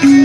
Mm-hmm.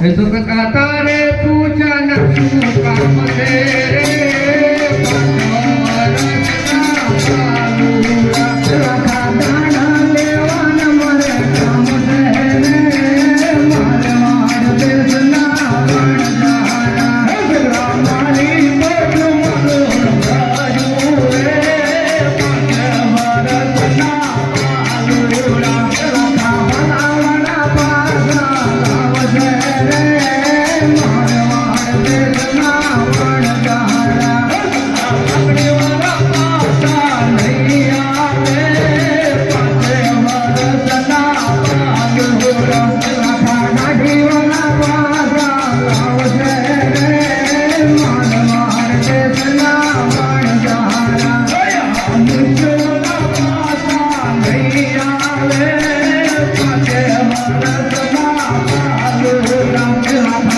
એ તો કકા તારે પૂજા ના શું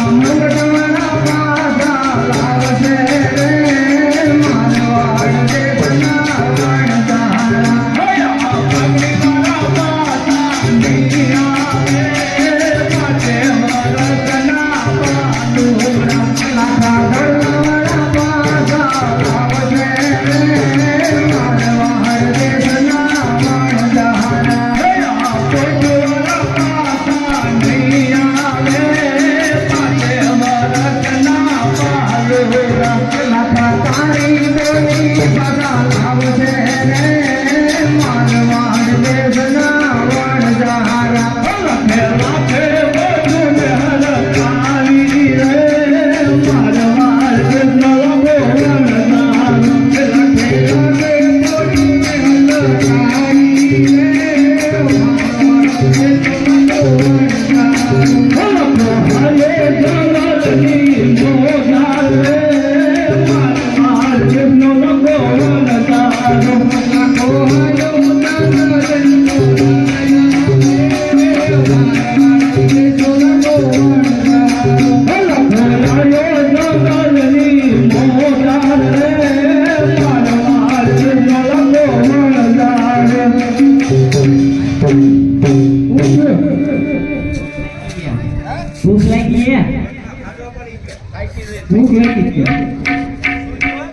કામ છે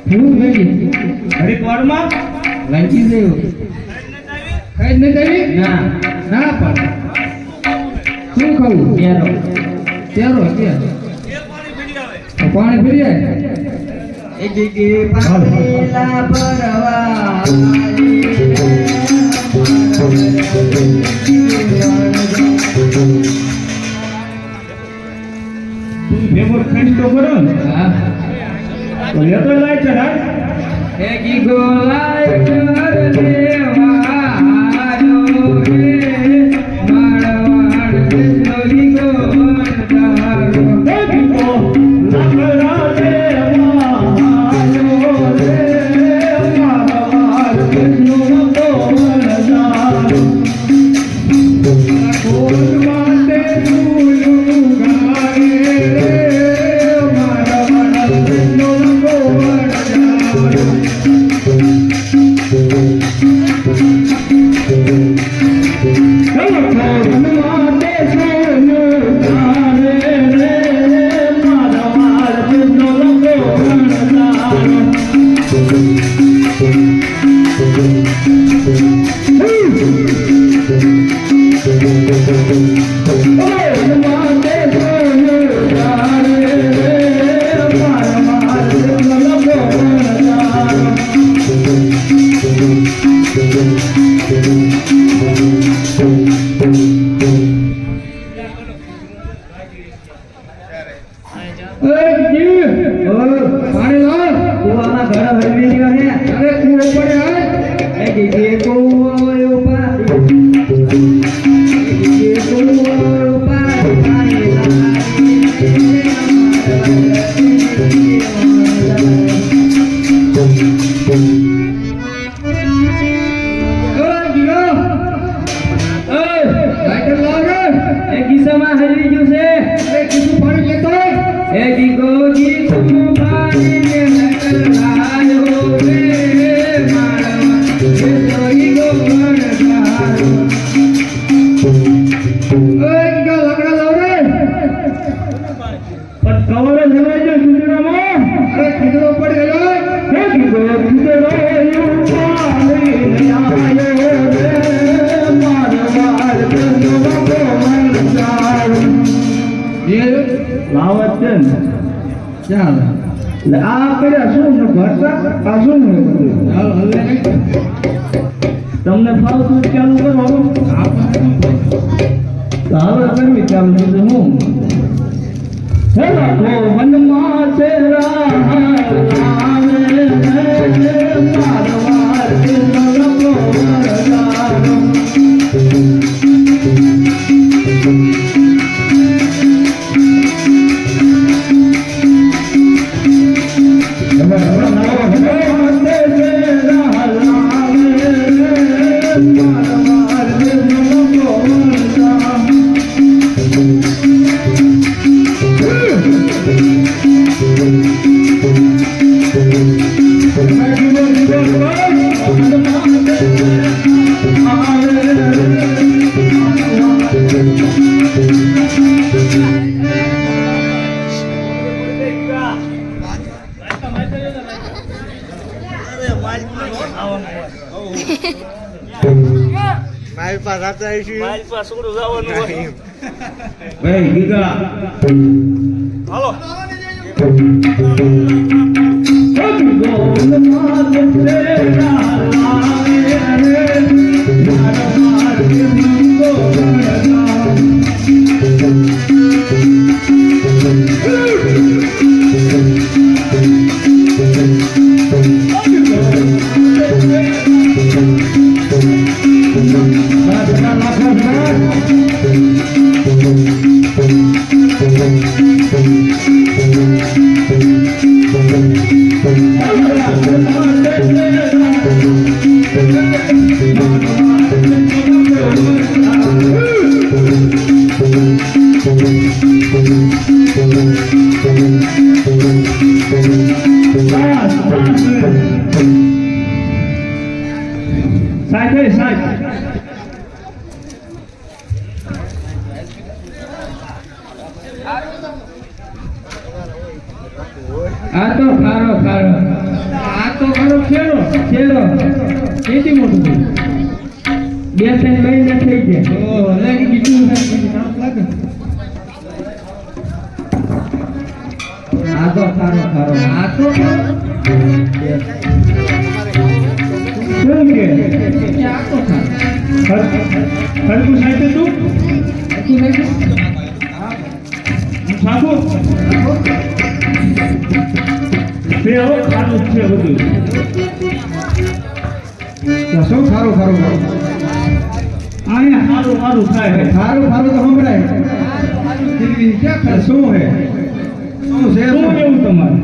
ભૂખ લાગી હરિદ્વારમાં લાગી ગયું કઈ ન કરી ના. ના પણ શું ખાવું? પેરો. તેરો કે? પાણી ફરી જાય એ દીદી પાલા પરવા ભેગો ફેંસ તો કરો હા. તો લેતો લાય છે રાત એ કી આ કર્યા, શું છે ભરતા આ શું ને બધું ચાલો. તમને ફાવતું હોય ચાલુ હવે. તો હવે કરવી ચાલુ કીધું Gracias. હું હે રાખો મનમાં છે રાહ આવે હે મારવાર કે નલકો વરદારો. ભાઈ ગીગા હાલો સાહેબ આ તો ખારો ખારો આ તો ખારો ખેડો ખેડો કેટલી મોટું થયું બે ત્રણ મહિના થઈ ગયા. ઓ બીજું લાગે. આ તો ખારો ખારો આ તો ખારો શું કે? આ તો ખારો સાહેબ તું. હવે ખારું જ છે બધું. શું ખારું ખારું? ખારું અહીંયા સારું સારું થાય ખારું ખારું તો સંભળાય. ક્યાં શું હે? શું છે શું? કેવું તમારે?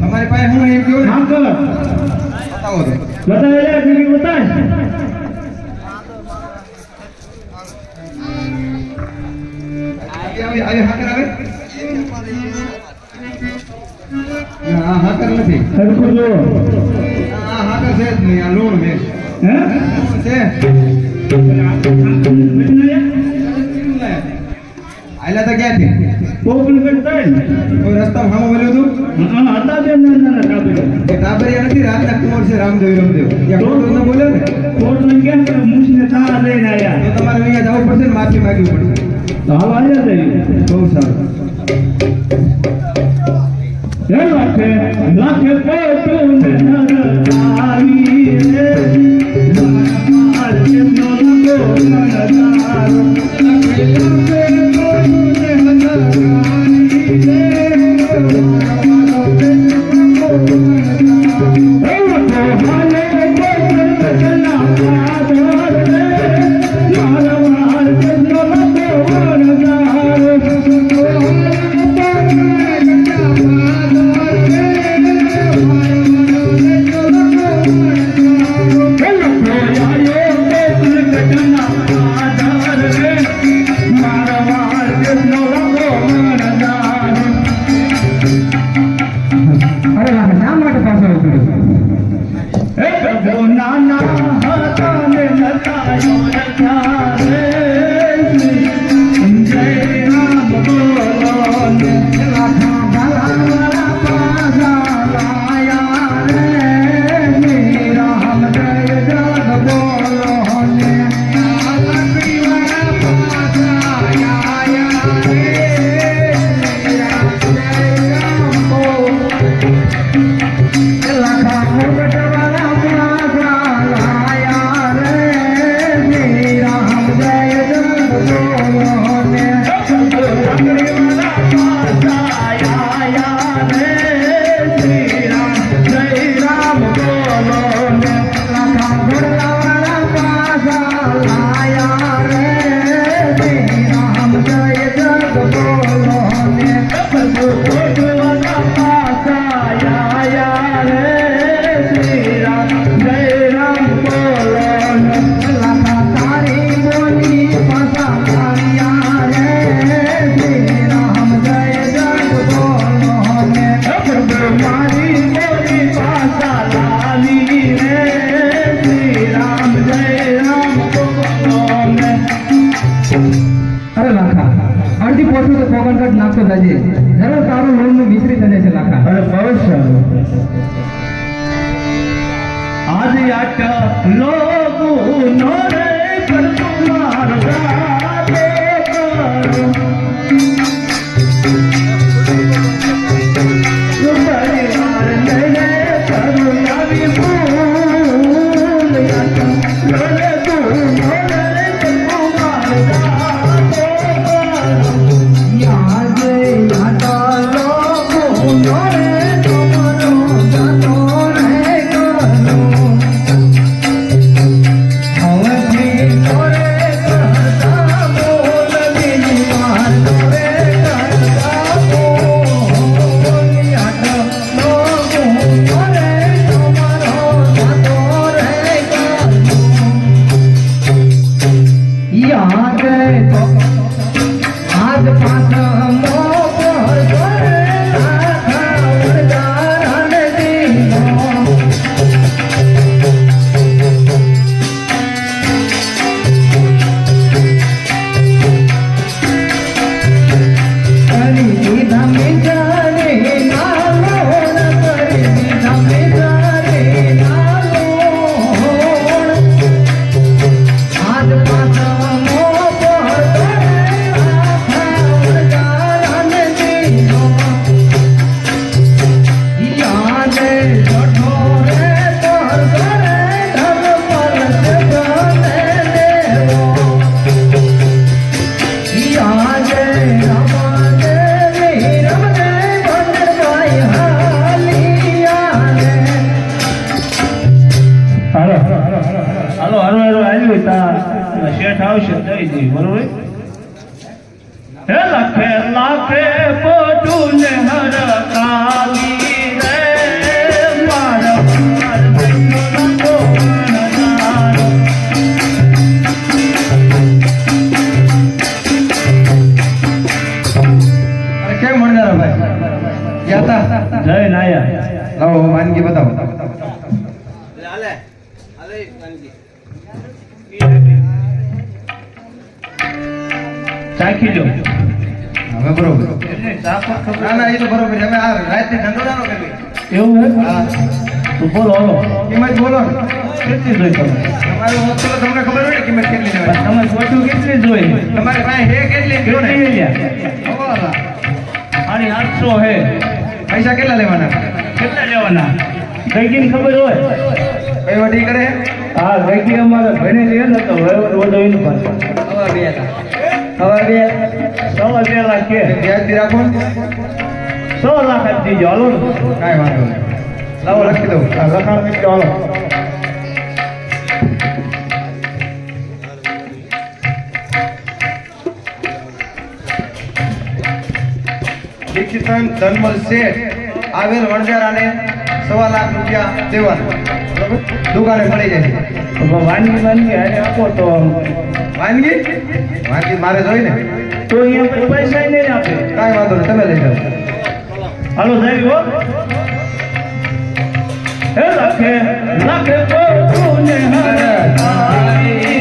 તમારી પાસે હું એમ કહ્યું હા કર. બતાવો બતાવે દીદી બતાય. આવી આવી. હાકર નથી. સરખું જો આ હાકર છે જ નહીં આ લોણ છે. હે? છે. આયલા તો ક્યાંથી? કોકણ કરતા ને. કોઈ રસ્તામાં સામું મળ્યું હતું? હા હતા બે ના ના કાપી એ નથી રાતના કુંવર છે રામદેવ રામદેવ ત્યાં ખોટું ન બોલ્યો ને? કોટ ને કેમ મૂછને તારા લઈને તો તમારે અહીંયા જવું પડશે ને માફી માંગવી પડશે. તો હાલ આવ્યા જઈએ. બહુ સારું. Lucky, lucky, lucky, lucky, lucky, like lucky, lucky, lucky, lucky, lucky, दिया क्या लोग उन्होंने पर तुम्हारा જય નાયા લાવો વાનગી બતાવો. ચાખી લો. હવે બરોબર. ના ના એ તો બરોબર હવે અમે આ રાતે ધંધો નાનો એવું? હે. તો બોલો હાલો. કિંમત બોલો. કેટલી જોઈ તમે? તમારે હોત તમને ખબર હોય ને કિંમત કેટલી જોઈ. તમે સોચું કેટલી જોઈ? તમારે પાસે હે કેટલી? કેટલી લ્યા હવાલા. આઠસો હે. પૈસા કેટલા લેવાના? કેટલા લેવાના? કઈ ખબર હોય? વહીવટી કરે? હા ગઈકી અમારે ભાઈને લે ને તો વધુ એનું પાસે સવા બે સવા બે? સવા બે લાખ કે? વ્યાજથી રાખો. સો લાખ જ દીજો હાલો કાંઈ વાંધો નહીં. લાવો લખી દઉં. હા, લખાણ મૂકી દીક્ષિતન ધનમલ શેઠ આવેલ વણજારાને સવા લાખ રૂપિયા દેવાના. દુકાને મળી જાય તો વાનગી વાનગી હારે આપો તો. વાનગી? વાનગી મારે જોઈ ને તો અહીંયા પૈસા નહીં આપે કાંઈ વાંધો નહીં તમે લઈ જાઓ. હાલો સાહેબ હો. હે લખે લખે પોતું ને હર.